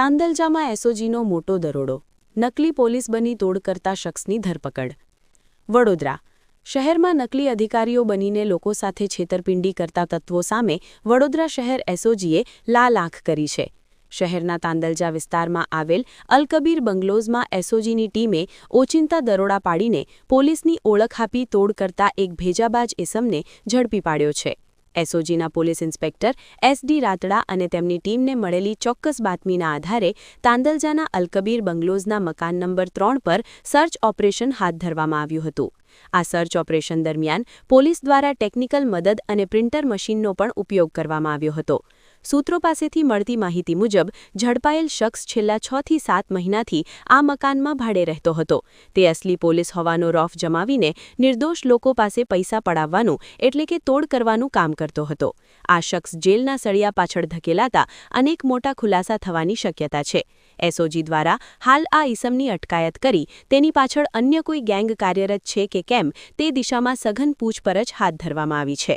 તાંદલજામાં એસઓજીનો મોટો દરોડો. નકલી પોલીસ બની તોડ કરતા શખ્સની ધરપકડ. વડોદરા. શહેરમાં નકલી અધિકારીઓ બનીને લોકો સાથે છેતરપિંડી કરતા તત્વો સામે વડોદરા શહેર એસઓજીએ લાલ આંખ કરી છે. શહેરના તાંદલજા વિસ્તારમાં આવેલ અલકબીર બંગલોઝમાં એસઓજીની ટીમે ઓચિંતા દરોડા પાડીને પોલીસની ઓળખ આપી તોડ કરતા એક ભેજાબાજ ઇસમને ઝડપી પાડ્યો છે. એસઓજીના police inspector S D Ratada અને તેમની ટીમને મળેલી ચોક્કસ બાતમીના આધારે તાંદલજાના અલકબીર બંગલોઝના મકાન નંબર ત્રણ પર સર્ચ ઓપરેશન હાથ ધરવામાં આવ્યું હતું. આ સર્ચ ઓપરેશન દરમિયાન પોલીસ દ્વારા ટેકનિકલ મદદ અને પ્રિન્ટર મશીનનો પણ ઉપયોગ કરવામાં આવ્યો હતો. સૂત્રો પાસેથી મળતી માહિતી મુજબ, ઝડપાયેલ શખ્સ છેલ્લા છ થી સાત મહિનાથી આ મકાનમાં ભાડે રહેતો હતો. તે અસલી પોલીસ હોવાનો રોફ જમાવીને નિર્દોષ લોકો પાસે પૈસા પડાવવાનું એટલે કે તોડ કરવાનું કામ કરતો હતો. આ શખ્સ જેલના સળિયા પાછળ ધકેલાતા અનેક મોટા ખુલાસા થવાની શક્યતા છે. એસઓજી દ્વારા હાલ આ ઈસમની અટકાયત કરી તેની પાછળ અન્ય કોઈ ગેંગ કાર્યરત છે કે કેમ તે દિશામાં સઘન પૂછપરછ હાથ ધરવામાં આવી છે.